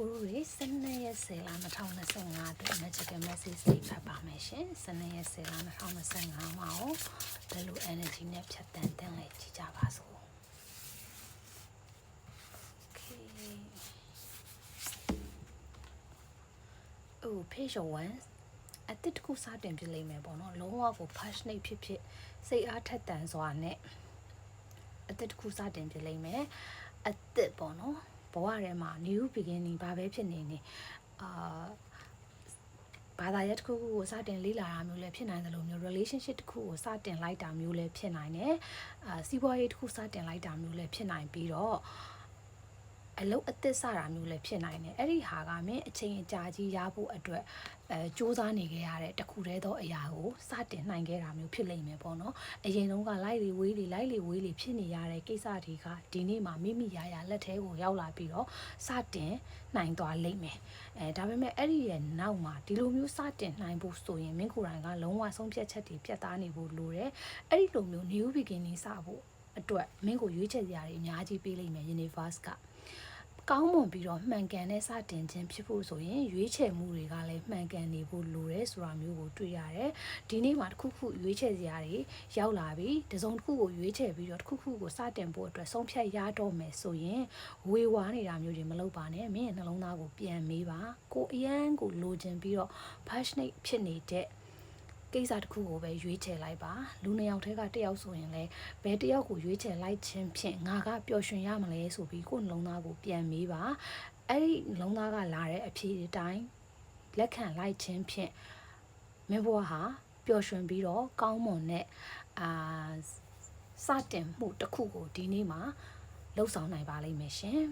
ကိုရိုတွေ12ရက်10လ2025အတွက် magical message တွေဖတ်ပါမယ်ရှင်12ရက်10လ2025မှာကိုဘယ်လို energy နဲ့ဖြတ်တန်းတင်လဲကြည့်ကြပါစို့ Okay အို page 1အတစ်တစ်ခုစတင်ပြလိမ့်မယ်ပေါ့နော်လုံးဝကို passionate ဖြစ်ဖြစ်စိတ်အားထက်သန်စွာနဲ့အတစ်တစ်ခုစတင်ပြလိမ့်မယ်အတစ်ပေါ့နော် ဘဝထဲမှာ new beginning ဘာပဲဖြစ်နေနေအာဘာသာရပ်တစ်ခုခုကိုစတင်လေ့လာတာမျိုးလည်းဖြစ်နိုင်တယ်လို့မျိုး relationship တစ်ခုကိုစတင်လိုက်တာမျိုးလည်းဖြစ်နိုင်တယ်အာစီးပွားရေးတစ်ခုစတင်လိုက်တာမျိုးလည်းဖြစ်နိုင်ပြီးတော့ အလုတ်အသစ်စတာမျိုးလည်းဖြစ်နိုင်တယ်အဲ့ဒီဟာကမင်းအချိန်အကြာကြီးရဖို့အတွက်အဲစူးစမ်းနေခဲ့ရတဲ့တခုတည်းသောအရာကိုစတင်နိုင်ခဲ့တာမျိုးဖြစ်လိမ့်မယ်ပေါ့နော်အရင်တုန်းကလိုက်လေဝေးလေလိုက်လေဝေးလေဖြစ်နေရတဲ့ကိစ္စတွေကဒီနေ့မှာမိမိရာရာလက်ထဲကိုရောက်လာပြီးတော့စတင်နိုင်သွားလိမ့်မယ်အဲဒါပေမဲ့အဲ့ဒီရဲ့နောက်မှာဒီလိုမျိုးစတင်နိုင်ဖို့ဆိုရင်မင်းကိုယ်တိုင်ကလုံးဝဆုံးဖြတ်ချက်တွေပြတ်သားနေဖို့လိုတယ်အဲ့ဒီလိုမျိုး new beginning စဖို့အတွက်မင်းကိုရွေးချယ်စရာတွေအများကြီးပေးလိမ့်မယ် universe က ကောင်းမွန်ပြီးတော့မှန်ကန်တဲ့စတင်ခြင်းဖြစ်ဖို့ဆိုရင်ရွေးချယ်မှုတွေကလည်းမှန်ကန်နေဖို့လိုတယ်ဆိုတာမျိုးကိုတွေ့ရတယ်။ဒီနေ့မှာတစ်ခုခုရွေးချယ်စရာတွေရောက်လာပြီ။တစ်စုံတစ်ခုကိုရွေးချယ်ပြီးတော့တစ်ခုခုကိုစတင်ဖို့အတွက်ဆုံးဖြတ်ရတော့မယ်ဆိုရင်ဝေဝါနေတာမျိုးတွေမလုပ်ပါနဲ့။မင်းရဲ့နှလုံးသားကိုပြန်မေးပါ။ကိုအရန်ကိုလိုချင်ပြီးတော့ passionate ဖြစ်နေတဲ့ ကိစ္စတစ်ခုကိုပဲရွေးချယ်လိုက်ပါလူနှစ်ယောက်တည်းကတစ်ယောက်ဆိုရင်လည်းဘယ်တစ်ယောက်ကိုရွေးချယ်လိုက်ခြင်းဖြင့်ငါကပျော်ရွှင်ရမလဲဆိုပြီးကိုယ်နှလုံးသားကိုပြန်မေးပါအဲ့ဒီနှလုံးသားကလာတဲ့အဖြေအတိုင်းလက်ခံလိုက်ခြင်းဖြင့်မင်းဘဝဟာပျော်ရွှင်ပြီးတော့ကောင်းမွန်တဲ့အာစတင်မှုတစ်ခုကိုဒီနေ့မှာလှုပ်ဆောင်နိုင်ပါလိမ့်မယ်ရှင်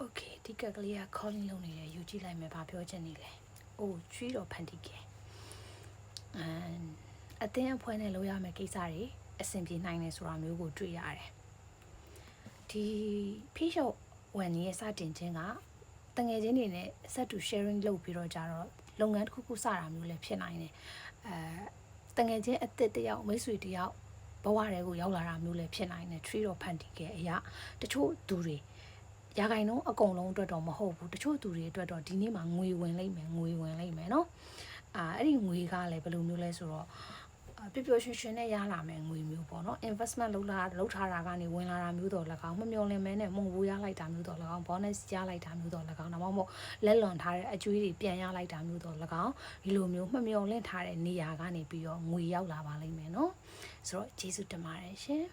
Okay ဒီကကလေးက calling လုပ်နေတယ်ယူကြည့်လိုက်မယ်ဘာပြောချင်နေလဲ။အိုးချွေးတော်ဖန်တီးခဲ့။ အမ်အတင်းအဖွဲနဲ့လုပ်ရမယ့်ကိစ္စတွေအဆင်ပြေနိုင်တယ်ဆိုတာမျိုးကိုတွေ့ရတယ်။ဒီဖိရှော့ဝန်ရဲ့စတင်ခြင်းကတငယ်ချင်းတွေနဲ့ဆက်တူ sharing လုပ်ပြီးတော့ကြတော့လုပ်ငန်းတစ်ခုခုစတာမျိုးလည်းဖြစ်နိုင်တယ်။အဲတငယ်ချင်းအစ်စ်တယောက်မိတ်ဆွေတယောက်ဘဝတွေကိုရောက်လာတာမျိုးလည်းဖြစ်နိုင်တယ် tree တော့ဖန်တီးခဲ့အရာတချို့သူတွေရာဂိုင်နှုန်းအကုန်လုံးအတွက်တော့မဟုတ်ဘူးတချို့သူတွေအတွက်တော့ဒီနေ့မှာငွေဝင်လိမ့်မယ်ငွေဝင်လိမ့်မယ်နော် အာအဲ့ဒီငွေကလည်းဘယ်လိုမျိုးလဲဆိုတော့အာပျော်ပျော်ရွှင်ရွှင်နဲ့ရလာမယ်ငွေမျိုးပေါ့နော် investment လုပ်လာလုပ်ထားတာကနေဝင်လာတာမျိုးတော့၎င်းမမျော်လင့်မဲနဲ့မုံဘူးရလိုက်တာမျိုးတော့၎င်း bonus ရလိုက်တာမျိုးတော့၎င်းဒါမှမဟုတ်လက်လွန်ထားတဲ့အကျွေးတွေပြန်ရလိုက်တာမျိုးတော့၎င်းဒီလိုမျိုးမမျော်လင့်ထားတဲ့နေရာကနေပြီးတော့ငွေရောက်လာပါလိမ့်မယ်နော်ဆိုတော့ကျေးဇူးတင်ပါတယ်ရှင်